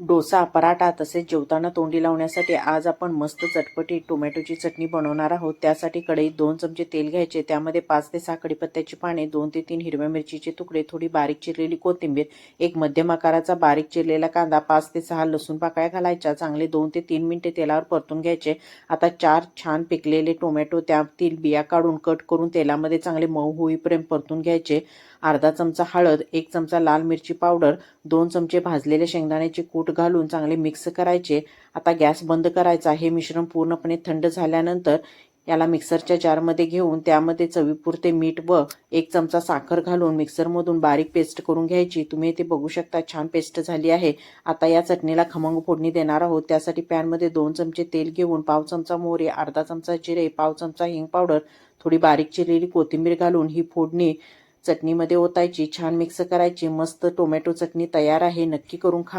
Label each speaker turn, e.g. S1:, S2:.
S1: डोसा पराठा तसेच जेवताना तोंडी लावण्यासाठी आज आपण मस्त चटपटी टोमॅटोची चटणी बनवणार आहोत. त्यासाठी कढईत दोन चमचे तेल घ्यायचे. त्यामध्ये पाच ते सहा कडीपत्त्याची पाने दोन ते तीन हिरव्या मिरचीचे तुकडे थोडी बारीक चिरलेली कोथिंबीर एक मध्यम आकाराचा बारीक चिरलेला कांदा पाच ते सहा लसूण पाकळ्या घालायच्या. चांगले दोन ते तीन मिनिटे तेलावर परतून घ्यायचे. आता चार छान पिकलेले टोमॅटो त्यातील बिया काढून कट करून तेलामध्ये चांगले मऊ होईपर्यंत परतून घ्यायचे. अर्धा चमचा हळद एक चमचा लाल मिरची पावडर दोन चमचे भाजलेले शेंगदाण्याचे कूट घालून चांगले मिक्स करायचे. आता गॅस बंद करायचा हे मिश्रण पूर्णपणे थंड झाल्यानंतर याला मिक्सरच्या जारमध्ये घेऊन त्यामध्ये चवीपुरते मीठ व एक चमचा साखर घालून मिक्सरमधून बारीक पेस्ट करून घ्यायची. तुम्ही ते बघू शकता छान पेस्ट झाली आहे. आता या चटणीला खमंग फोडणी देणार आहोत. त्यासाठी पॅनमध्ये दोन चमचे तेल घेऊन पाव चमचा मोहरी अर्धा चमचा जिरे पाव चमचा हिंग पावडर थोडी बारीक चिरलेली कोथिंबीर घालून ही फोडणी चटणीमध्ये ओतायची. छान मिक्स करायची. मस्त टोमॅटो चटणी तयार आहे. नक्की करून खा.